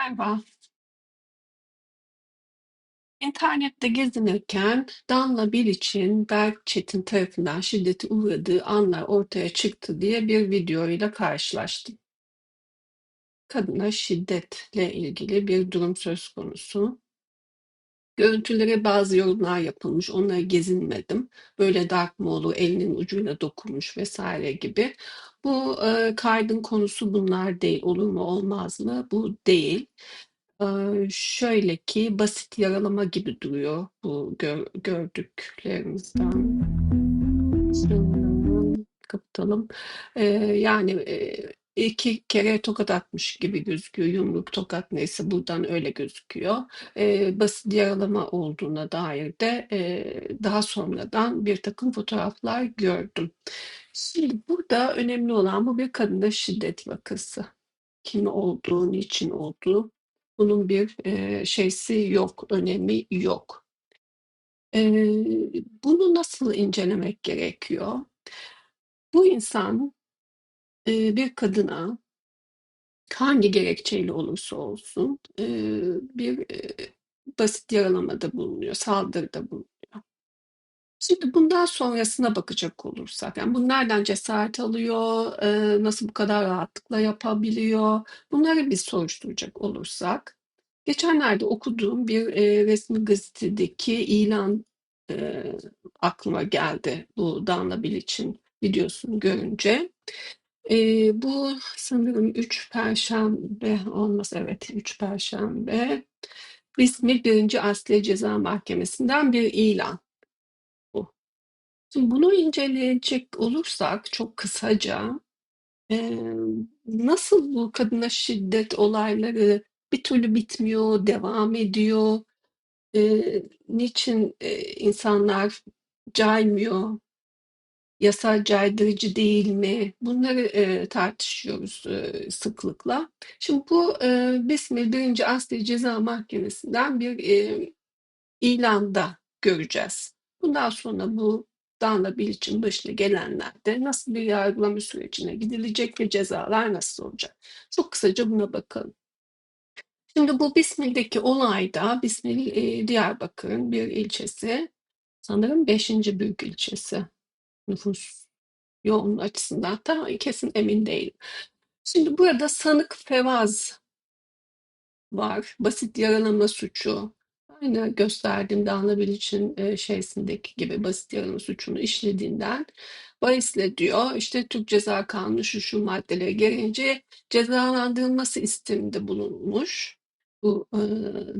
Merhaba. İnternette gezinirken Danla Bilic'in Berk Çetin tarafından şiddete uğradığı anlar ortaya çıktı diye bir video ile karşılaştım. Kadına şiddetle ilgili bir durum söz konusu. Görüntülere bazı yorumlar yapılmış. Onları gezinmedim. Böyle dark mı olur, elinin ucuyla dokunmuş vesaire gibi. Bu e, kaydın konusu bunlar değil. Olur mu olmaz mı? Bu değil. Eee, şöyle ki basit yaralama gibi duruyor bu gör gördüklerimizden. Kapatalım. Eee, yani, eee, 2 kere tokat atmış gibi gözüküyor. Yumruk, tokat neyse buradan öyle gözüküyor. Eee, basit yaralama olduğuna dair de, eee, daha sonradan birtakım fotoğraflar gördüm. Şimdi burada önemli olan bu bir kadına şiddet vakası. Kim olduğu, niçin olduğu bunun bir, eee, şeysi yok, önemi yok. Eee, bunu nasıl incelemek gerekiyor? Bu insan, eee, bir kadına hangi gerekçeyle olursa olsun, eee, bir, eee, basit yaralamada bulunuyor, saldırıda bulunuyor. Şimdi bundan sonrasına bakacak olursak, yani bu nereden cesaret alıyor, nasıl bu kadar rahatlıkla yapabiliyor? Bunları bir soruşturacak olursak, geçenlerde okuduğum bir, resmi gazetedeki ilan, aklıma geldi bu Danla Bilic'in videosunu görünce. Bu sanırım 3 Perşembe olması, evet 3 Perşembe, İzmir 1. Asliye Ceza Mahkemesi'nden bir ilan. Şimdi bunu inceleyecek olursak çok kısaca, nasıl bu kadına şiddet olayları bir türlü bitmiyor, devam ediyor? Niçin, insanlar caymıyor? Yasa caydırıcı değil mi? Bunları, eee, tartışıyoruz, eee, sıklıkla. Şimdi bu, eee, BİSMİL 1. Asliye Ceza Mahkemesi'nden bir, eee, ilanda göreceğiz. Bundan sonra bu Danla Bilic'in başına gelenlerde nasıl bir yargılama sürecine gidilecek ve cezalar nasıl olacak? Çok kısaca buna bakalım. Şimdi bu Bismil'deki olayda, Bismil eee, Diyarbakır'ın bir ilçesi, sanırım beşinci büyük ilçesi nüfus yoğunluğu açısından. Tam kesin emin değilim. Şimdi burada sanık Fevaz var. Basit yaralama suçu. Aynı gösterdiğim Danla Bilic'in e, şeysindeki gibi basit yaralama suçunu işlediğinden bahisle diyor işte Türk Ceza Kanunu şu şu maddeleri gereğince cezalandırılması isteminde bulunmuş bu e,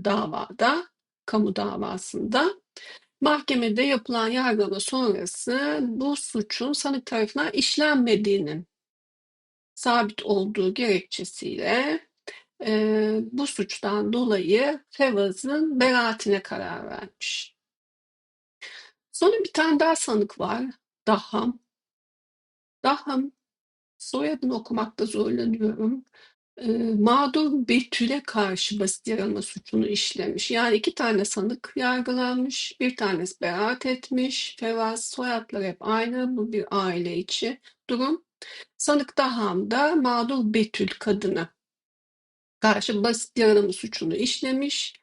davada, kamu davasında. Mahkemede yapılan yargılama sonrası bu suçun sanık tarafından işlenmediğinin sabit olduğu gerekçesiyle Eee, bu suçtan dolayı Fevaz'ın beraatine karar vermiş. Sonra bir tane daha sanık var. Daham. Daham soyadını okumakta zorlanıyorum. Eee, mağdur Betül'e karşı basit yaralama suçunu işlemiş. Yani iki tane sanık yargılanmış. Bir tanesi beraat etmiş. Fevaz soyadları hep aynı. Bu bir aile içi durum. Sanık Daham da mağdur Betül kadını karşı basit yaralama suçunu işlemiş.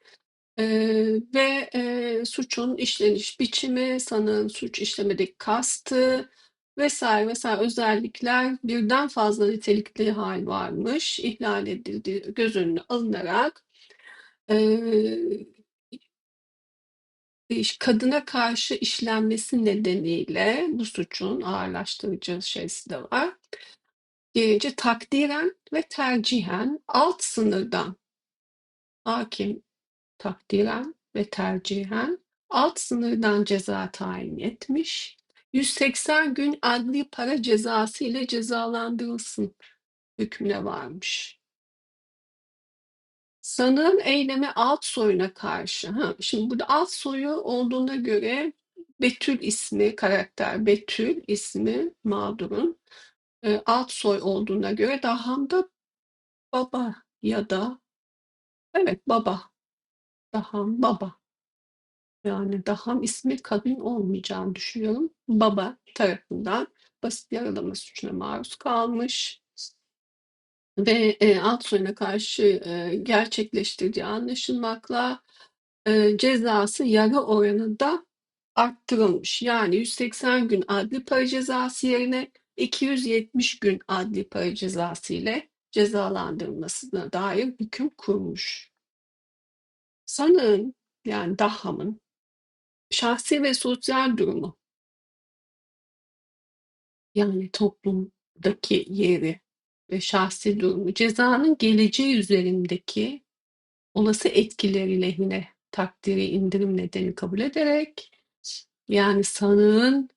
Eee, ve, eee, suçun işleniş biçimi, sanığın suç işlemedeki kastı vesaire vesaire özellikler birden fazla nitelikli hal varmış, ihlal edildiği göz önüne alınarak, eee, iş kadına karşı işlenmesi nedeniyle bu suçun ağırlaştırıcı şeysi de var. Gelince takdiren ve tercihen alt sınırdan hakim takdiren ve tercihen alt sınırdan ceza tayin etmiş. 180 gün adli para cezası ile cezalandırılsın hükmüne varmış. Sanığın eylemi alt soyuna karşı. Ha, şimdi burada alt soyu olduğuna göre Betül ismi, karakter Betül ismi mağdurun e, alt soy olduğuna göre Dahan'da baba ya da evet baba. Dahan baba. Yani Daham ismi kadın olmayacağını düşünüyorum. Baba tarafından basit yaralama suçuna maruz kalmış. ve e, Altsoy'una karşı e, gerçekleştirdiği anlaşılmakla e, cezası yarı oranında arttırılmış. Yani 180 gün adli para cezası yerine 270 gün adli para cezası ile cezalandırılmasına dair hüküm kurmuş. Sanığın yani Dahham'ın şahsi ve sosyal durumu yani toplumdaki yeri ve şahsi durumu cezanın geleceği üzerindeki olası etkileri lehine takdiri indirim nedeni kabul ederek yani sanığın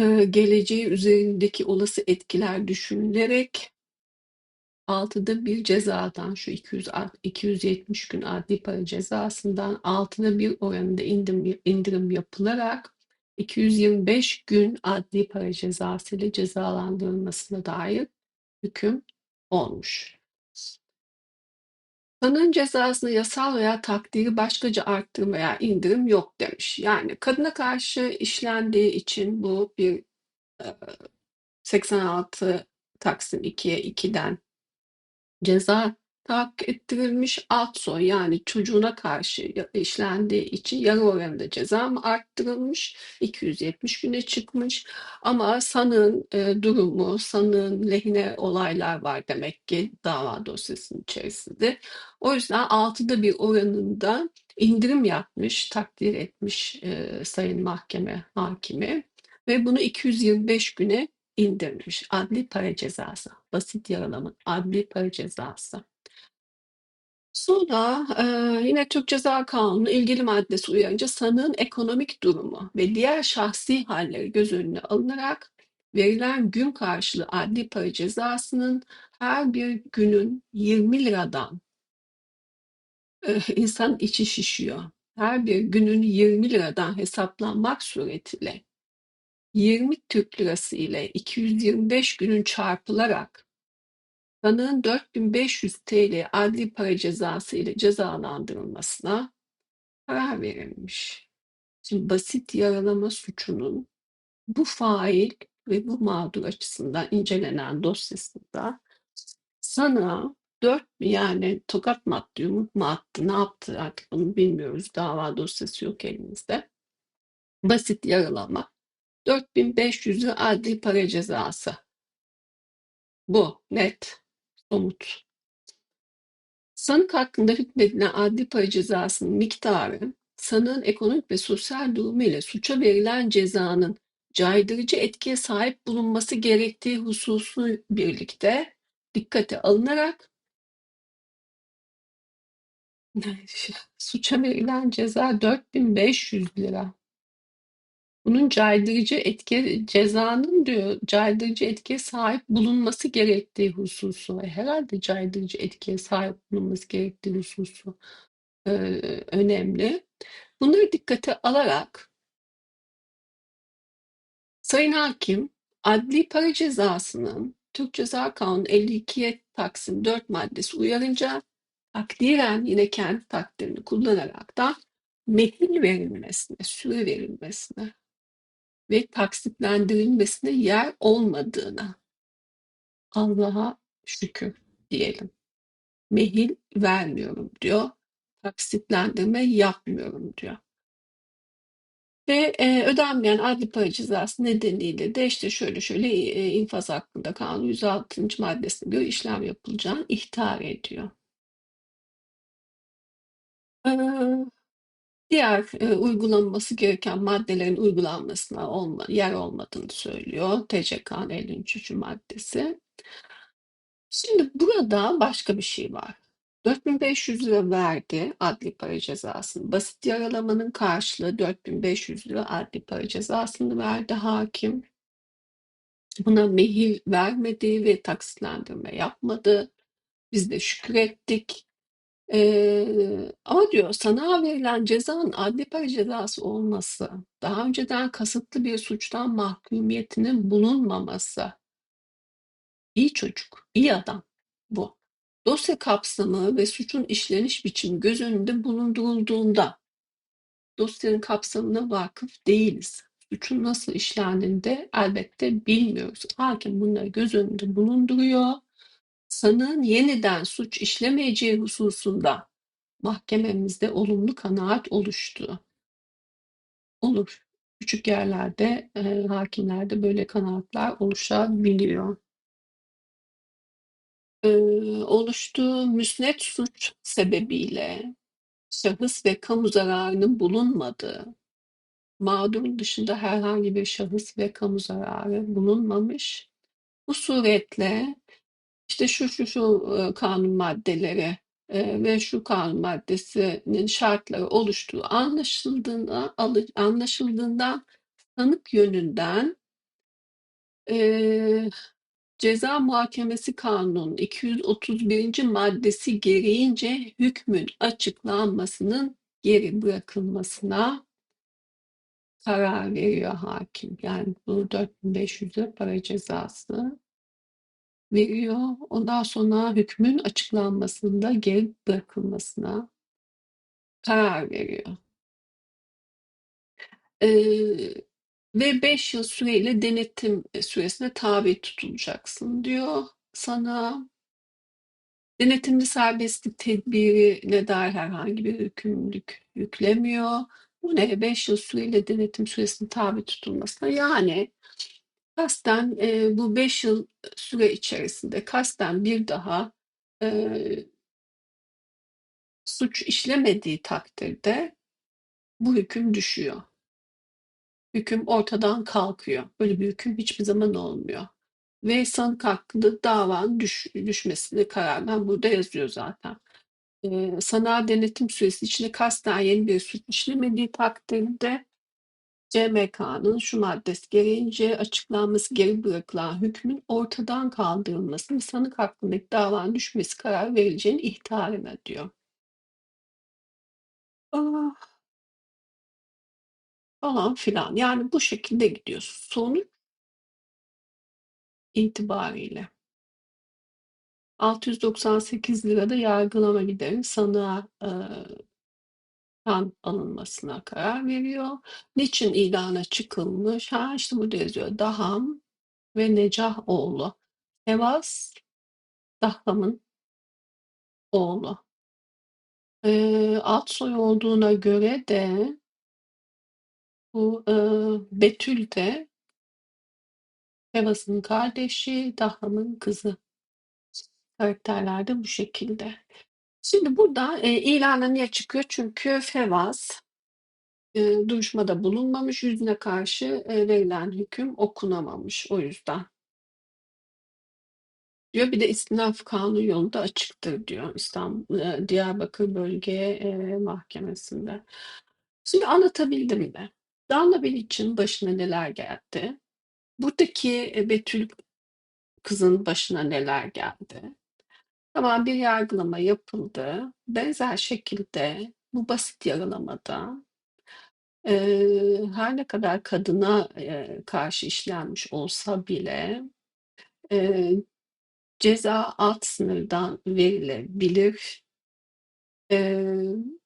e, geleceği üzerindeki olası etkiler düşünülerek altıda bir cezadan şu 200 a- 270 gün adli para cezasından altıda bir oranında indirim, indirim yapılarak 225 gün adli para cezası ile cezalandırılmasına dair hüküm olmuş. Kadın cezasını yasal veya takdiri başkaca arttırım veya indirim yok demiş. Yani kadına karşı işlendiği için bu bir e, 86 Taksim 2'ye 2'den ceza tahakkuk ettirilmiş alt soy yani çocuğuna karşı işlendiği için yarı oranında ceza mı arttırılmış 270 güne çıkmış ama sanığın e, durumu sanığın lehine olaylar var demek ki dava dosyasının içerisinde o yüzden altıda bir oranında indirim yapmış takdir etmiş e, sayın mahkeme hakimi ve bunu 225 güne indirmiş. Adli para cezası. Basit yaralamanın adli para cezası. Sonra e, yine Türk Ceza Kanunu ilgili maddesi uyarınca sanığın ekonomik durumu ve diğer şahsi halleri göz önüne alınarak verilen gün karşılığı adli para cezasının her bir günün 20 liradan e, insan içi şişiyor. Her bir günün 20 liradan hesaplanmak suretiyle 20 Türk lirası ile 225 günün çarpılarak sanığın 4500 TL adli para cezası ile cezalandırılmasına karar verilmiş. Şimdi basit yaralama suçunun bu fail ve bu mağdur açısından incelenen dosyasında sanığa 4 yani tokat mı attı, yumruk mu attı, ne yaptı artık bunu bilmiyoruz. Dava dosyası yok elimizde. Basit yaralama 4500 lira adli para cezası. Bu net, somut. Sanık hakkında hükmedilen adli para cezasının miktarı, sanığın ekonomik ve sosyal durumu ile suça verilen cezanın caydırıcı etkiye sahip bulunması gerektiği hususu birlikte dikkate alınarak suça verilen ceza 4500 lira. Bunun caydırıcı etki cezanın diyor caydırıcı etkiye sahip bulunması gerektiği hususu herhalde caydırıcı etkiye sahip bulunması gerektiği hususu e, önemli. Bunları dikkate alarak Sayın Hakim adli para cezasının Türk Ceza Kanunu 52 Taksim 4 maddesi uyarınca takdiren yine kendi takdirini kullanarak da mehil verilmesine, süre verilmesine ve taksitlendirilmesine yer olmadığına Allah'a şükür diyelim. Mehil vermiyorum diyor. Taksitlendirme yapmıyorum diyor. Ve e, ödenmeyen adli para cezası nedeniyle de işte şöyle şöyle e, infaz hakkında kanun 106. maddesine göre işlem yapılacağını ihtar ediyor. Ee, diğer e, uygulanması gereken maddelerin uygulanmasına olma, yer olmadığını söylüyor. TCK'nın 53. maddesi. Şimdi burada başka bir şey var. 4500 lira verdi adli para cezasını. Basit yaralamanın karşılığı 4500 lira adli para cezasını verdi hakim. Buna mehil vermedi ve taksitlendirme yapmadı. Biz de şükür ettik. Ee, ama diyor sana verilen cezanın adli para cezası olması, daha önceden kasıtlı bir suçtan mahkumiyetinin bulunmaması, iyi çocuk, iyi adam bu. Dosya kapsamı ve suçun işleniş biçimi göz önünde bulundurulduğunda dosyanın kapsamına vakıf değiliz. Suçun nasıl işlendiğini de elbette bilmiyoruz. Hakim bunları göz önünde bulunduruyor sanığın yeniden suç işlemeyeceği hususunda mahkememizde olumlu kanaat oluştu. Olur. Küçük yerlerde, eee, hakimlerde böyle kanaatler oluşabiliyor. Eee, oluştuğu müsnet suç sebebiyle şahıs ve kamu zararının bulunmadığı, mağdurun dışında herhangi bir şahıs ve kamu zararı bulunmamış. Bu suretle işte şu şu şu kanun maddeleri ve şu kanun maddesinin şartları oluştuğu anlaşıldığında anlaşıldığından sanık yönünden e, Ceza Muhakemesi Kanunu'nun 231. maddesi gereğince hükmün açıklanmasının geri bırakılmasına karar veriyor hakim. Yani bu 4500 lira para cezası veriyor. Ondan sonra hükmün açıklanmasında geri bırakılmasına karar veriyor. Ee, ve 5 yıl süreyle denetim süresine tabi tutulacaksın diyor sana. Denetimli serbestlik tedbirine dair herhangi bir yükümlülük yüklemiyor. Bu ne? 5 yıl süreyle denetim süresinin tabi tutulmasına. Yani kasten e, bu 5 yıl süre içerisinde kasten bir daha e, suç işlemediği takdirde bu hüküm düşüyor. Hüküm ortadan kalkıyor. Böyle bir hüküm hiçbir zaman olmuyor. Ve sanık hakkında davanın düş, düşmesini karardan burada yazıyor zaten. Ee, sanal denetim süresi içinde kasten yeni bir suç işlemediği takdirde CMK'nın şu maddesi gereğince açıklanması geri bırakılan hükmün ortadan kaldırılması ve sanık hakkındaki davanın düşmesi karar verileceğini ihtar ediyor. Ah, falan filan. Yani bu şekilde gidiyor. Sonuç itibariyle 698 lirada yargılama giderin sanığa e, kan alınmasına karar veriyor. Niçin idana çıkılmış? Ha işte burada yazıyor. Daham ve Necahoğlu. Hevas Daham'ın oğlu. E, alt soy olduğuna göre de bu e, Betül de Hevas'ın kardeşi, Daham'ın kızı. Karakterler bu şekilde. Şimdi burada e, ilana niye çıkıyor? Çünkü Fevaz e, duruşmada bulunmamış, yüzüne karşı e, verilen hüküm okunamamış o yüzden. Diyor bir de istinaf kanun yolunda açıktır diyor İstanbul, e, Diyarbakır Bölge e, Mahkemesi'nde. Şimdi anlatabildim mi? Danla için başına neler geldi? Buradaki e, Betül kızın başına neler geldi? Tamam bir yargılama yapıldı. Benzer şekilde bu basit yaralamada Eee, her ne kadar kadına, eee, karşı işlenmiş olsa bile, eee, ceza alt sınırdan verilebilir. Eee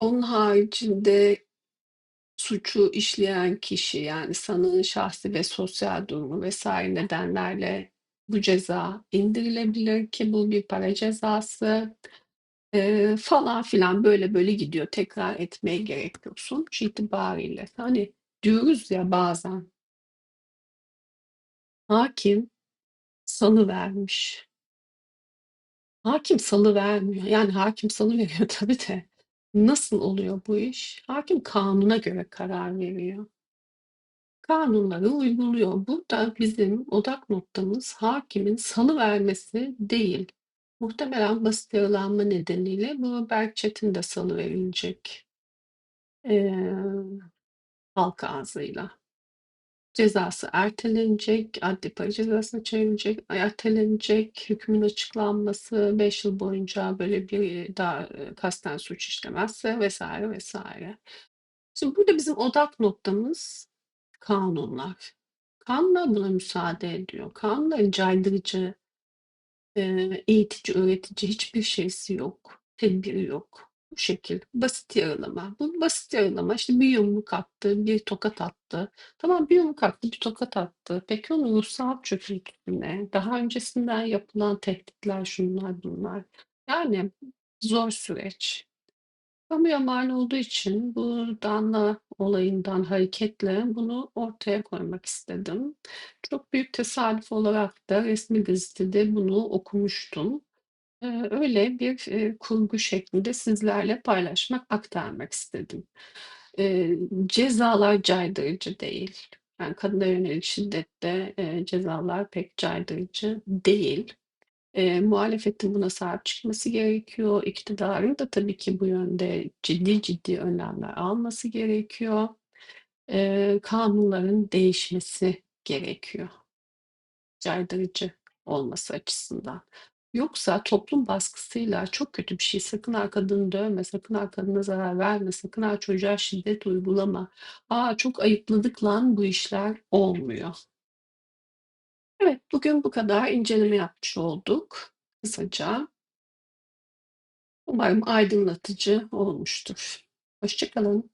onun haricinde suçu işleyen kişi, yani sanığın şahsi ve sosyal durumu vesaire nedenlerle bu ceza indirilebilir ki bu bir para cezası. Eee, falan filan böyle böyle gidiyor. Tekrar etmeye gerek yok. Sonuç itibariyle hani diyoruz ya bazen hakim salıvermiş. Hakim salıvermiyor. Yani hakim salıveriyor tabii de nasıl oluyor bu iş? Hakim kanuna göre karar veriyor. Kanunları uyguluyor. Burada bizim odak noktamız hakimin salıvermesi değil. Muhtemelen basit yaralanma nedeniyle bu Berk Çetin de salıverilecek. Eee, halk ağzıyla. Cezası ertelenecek, adli para cezasına çevrilecek, ertelenecek, hükmün açıklanması 5 yıl boyunca böyle bir daha e, kasten suç işlemezse vesaire vesaire. Şimdi burada bizim odak noktamız kanunlar. Kanunlar buna müsaade ediyor. Kanunların caydırıcı, e, eğitici, öğretici hiçbir şeysi yok. Tedbiri yok. Bu şekil. Basit yaralama. Bu basit yaralama işte bir yumruk attı, bir tokat attı. Tamam bir yumruk attı, bir tokat attı. Peki onun ruhsal çöküntüsü ne? Daha öncesinden yapılan tehditler şunlar bunlar. Yani zor süreç. Kamuya mal olduğu için bu Danla olayından hareketle bunu ortaya koymak istedim. Çok büyük tesadüf olarak da resmi gazetede bunu okumuştum. Eee, öyle bir, eee, kurgu şeklinde sizlerle paylaşmak, aktarmak istedim. Eee, cezalar caydırıcı değil. Yani kadına yönelik şiddette, eee, cezalar pek caydırıcı değil. Eee, muhalefetin buna sahip çıkması gerekiyor. İktidarın da tabii ki bu yönde ciddi ciddi önlemler alması gerekiyor. Eee, kanunların değişmesi gerekiyor caydırıcı olması açısından. Yoksa toplum baskısıyla çok kötü bir şey. Sakın ha kadını dövme, sakın ha zarar verme, sakın ha çocuğa şiddet uygulama. Aa çok ayıpladık lan bu işler olmuyor. Evet, bugün bu kadar inceleme yapmış olduk kısaca. Umarım aydınlatıcı olmuştur. Hoşça kalın.